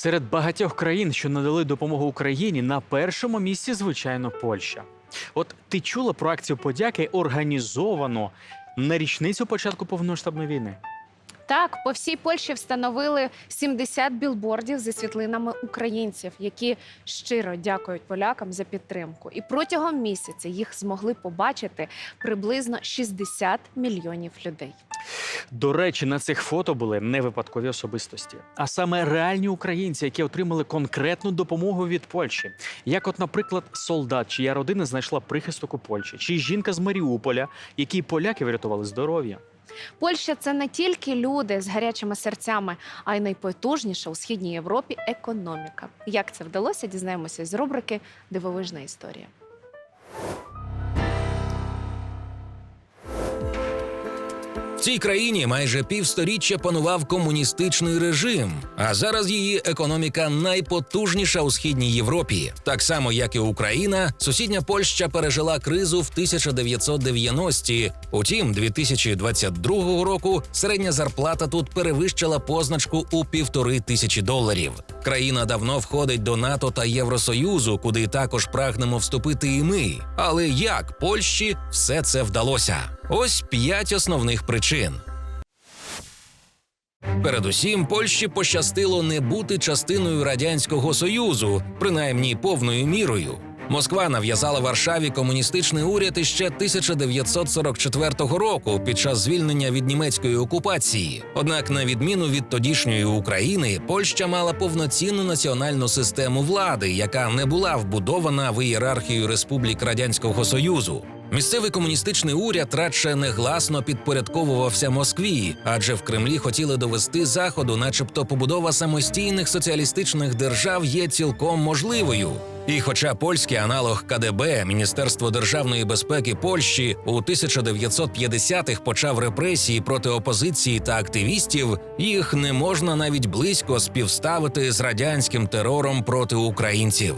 Серед багатьох країн, що надали допомогу Україні, на першому місці, звичайно, Польща. От ти чула про акцію подяки організовану на річницю початку повномасштабної війни? Так, по всій Польщі встановили 70 білбордів зі світлинами українців, які щиро дякують полякам за підтримку. І протягом місяця їх змогли побачити приблизно 60 мільйонів людей. До речі, на цих фото були не випадкові особистості, а саме реальні українці, які отримали конкретну допомогу від Польщі. Як, от, наприклад, солдат, чия родина знайшла прихисток у Польщі, чи жінка з Маріуполя, якій поляки врятували здоров'я. Польща це не тільки люди з гарячими серцями, а й найпотужніша у східній Європі економіка. Як це вдалося, дізнаємося з рубрики Дивовижна історія. Цій країні майже півсторіччя панував комуністичний режим, а зараз її економіка найпотужніша у східній Європі. Так само, як і Україна, сусідня Польща пережила кризу в 1990-ті. Утім, 2022 року середня зарплата тут перевищила позначку у півтори тисячі доларів. Країна давно входить до НАТО та Євросоюзу, куди також прагнемо вступити і ми. Але як Польщі все це вдалося? Ось п'ять основних причин. Передусім, Польщі пощастило не бути частиною радянського союзу, принаймні повною мірою. Москва нав'язала Варшаві комуністичний уряд іще 1944 року під час звільнення від німецької окупації. Однак, на відміну від тодішньої України, Польща мала повноцінну національну систему влади, яка не була вбудована в ієрархію республік радянського союзу. Місцевий комуністичний уряд радше негласно підпорядковувався Москві, адже в Кремлі хотіли довести заходу, начебто побудова самостійних соціалістичних держав є цілком можливою. І хоча польський аналог КДБ Міністерство державної безпеки Польщі у 1950-х почав репресії проти опозиції та активістів, їх не можна навіть близько співставити з радянським терором проти українців.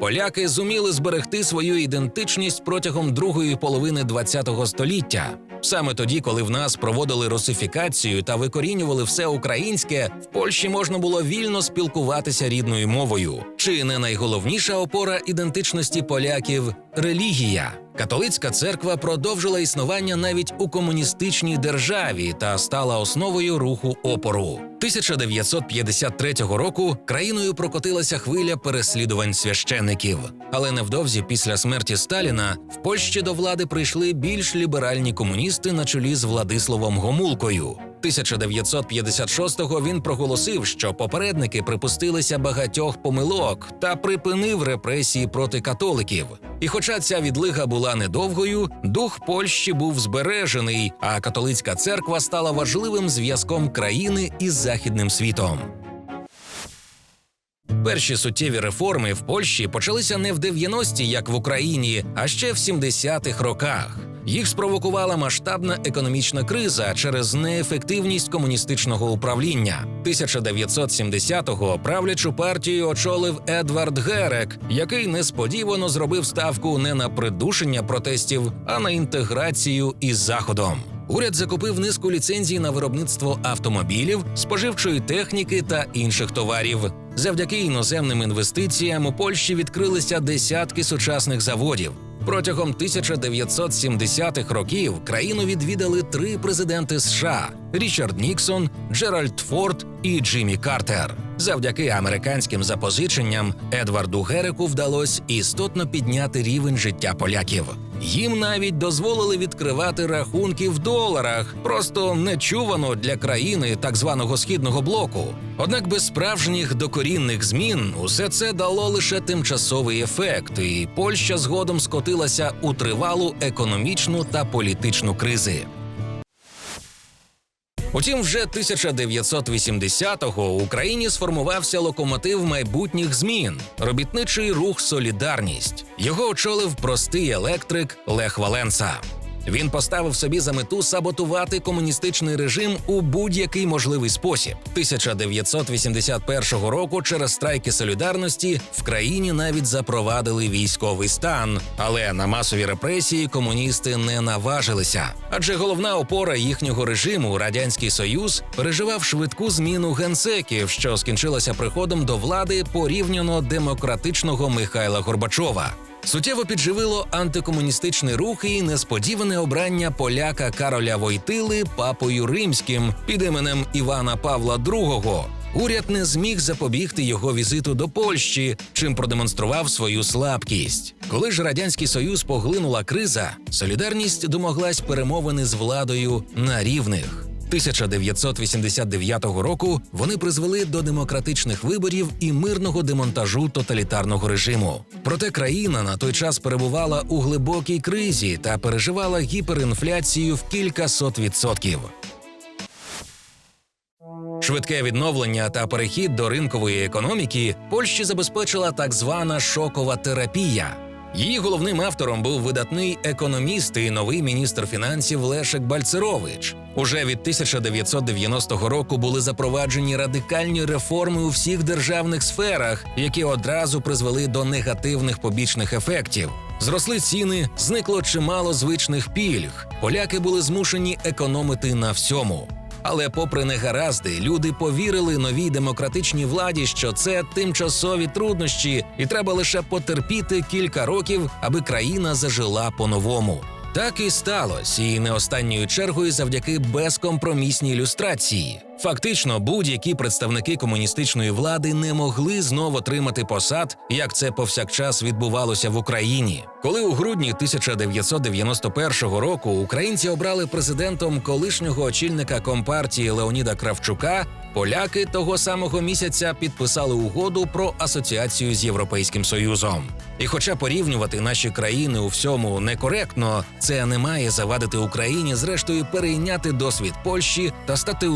Поляки зуміли зберегти свою ідентичність протягом другої половини ХХ століття. Саме тоді, коли в нас проводили русифікацію та викорінювали все українське, в Польщі можна було вільно спілкуватися рідною мовою. Чи не найголовніша опора ідентичності поляків релігія? Католицька церква продовжила існування навіть у комуністичній державі та стала основою руху опору. 1953 року країною прокотилася хвиля переслідувань священиків. Але невдовзі після смерті Сталіна в Польщі до влади прийшли більш ліберальні комуністи на чолі з Владиславом Гомулкою. 1956-го він проголосив, що попередники припустилися багатьох помилок та припинив репресії проти католиків. І хоча ця відлига була недовгою, дух Польщі був збережений, а католицька церква стала важливим зв'язком країни із західним світом. Перші суттєві реформи в Польщі почалися не в 90-ті, як в Україні, а ще в 70-х роках. Їх спровокувала масштабна економічна криза через неефективність комуністичного управління. 1970-го правлячу партію очолив Едвард Герек, який несподівано зробив ставку не на придушення протестів, а на інтеграцію із заходом. Уряд закупив низку ліцензій на виробництво автомобілів, споживчої техніки та інших товарів. Завдяки іноземним інвестиціям у Польщі відкрилися десятки сучасних заводів. Протягом 1970-х років країну відвідали три президенти США: Річард Ніксон, Джеральд Форд і Джиммі Картер. Завдяки американським запозиченням Едварду Гереку вдалося істотно підняти рівень життя поляків. Їм навіть дозволили відкривати рахунки в доларах, просто нечувано для країни так званого східного блоку. Однак без справжніх докорінних змін усе це дало лише тимчасовий ефект, і Польща згодом скотилася у тривалу економічну та політичну кризи. Утім, вже 1980-го в Україні сформувався локомотив майбутніх змін робітничий рух Солідарність. Його очолив простий електрик Лех Валенса. Він поставив собі за мету саботувати комуністичний режим у будь-який можливий спосіб. 1981 року через страйки солідарності в країні навіть запровадили військовий стан, але на масові репресії комуністи не наважилися. Адже головна опора їхнього режиму, радянський союз, переживав швидку зміну генсеків, що скінчилася приходом до влади порівняно демократичного Михайла Горбачова. Суттєво підживило антикомуністичний рух і несподіване обрання поляка Кароля Войтили папою римським під іменем Івана Павла II. Уряд не зміг запобігти його візиту до Польщі, чим продемонстрував свою слабкість. Коли ж радянський союз поглинула криза, солідарність домоглась перемовини з владою на рівних. 1989 року вони призвели до демократичних виборів і мирного демонтажу тоталітарного режиму. Проте країна на той час перебувала у глибокій кризі та переживала гіперінфляцію в кількасот відсотків. Швидке відновлення та перехід до ринкової економіки Польщі забезпечила так звана шокова терапія. Її головним автором був видатний економіст і новий міністр фінансів Лешек Бальцерович. Уже від 1990 року були запроваджені радикальні реформи у всіх державних сферах, які одразу призвели до негативних побічних ефектів. Зросли ціни, зникло чимало звичних пільг. Поляки були змушені економити на всьому. Але, попри негаразди, люди повірили новій демократичній владі, що це тимчасові труднощі, і треба лише потерпіти кілька років, аби країна зажила по-новому. Так і сталося, і не останньою чергою завдяки безкомпромісній люстрації. Фактично, будь-які представники комуністичної влади не могли знов отримати посад, як це повсякчас відбувалося в Україні. Коли у грудні 1991 року українці обрали президентом колишнього очільника компартії Леоніда Кравчука, поляки того самого місяця підписали угоду про асоціацію з Європейським Союзом. І хоча порівнювати наші країни у всьому некоректно, це не має завадити Україні зрештою перейняти досвід Польщі та стати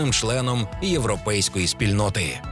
успішним членом європейської спільноти.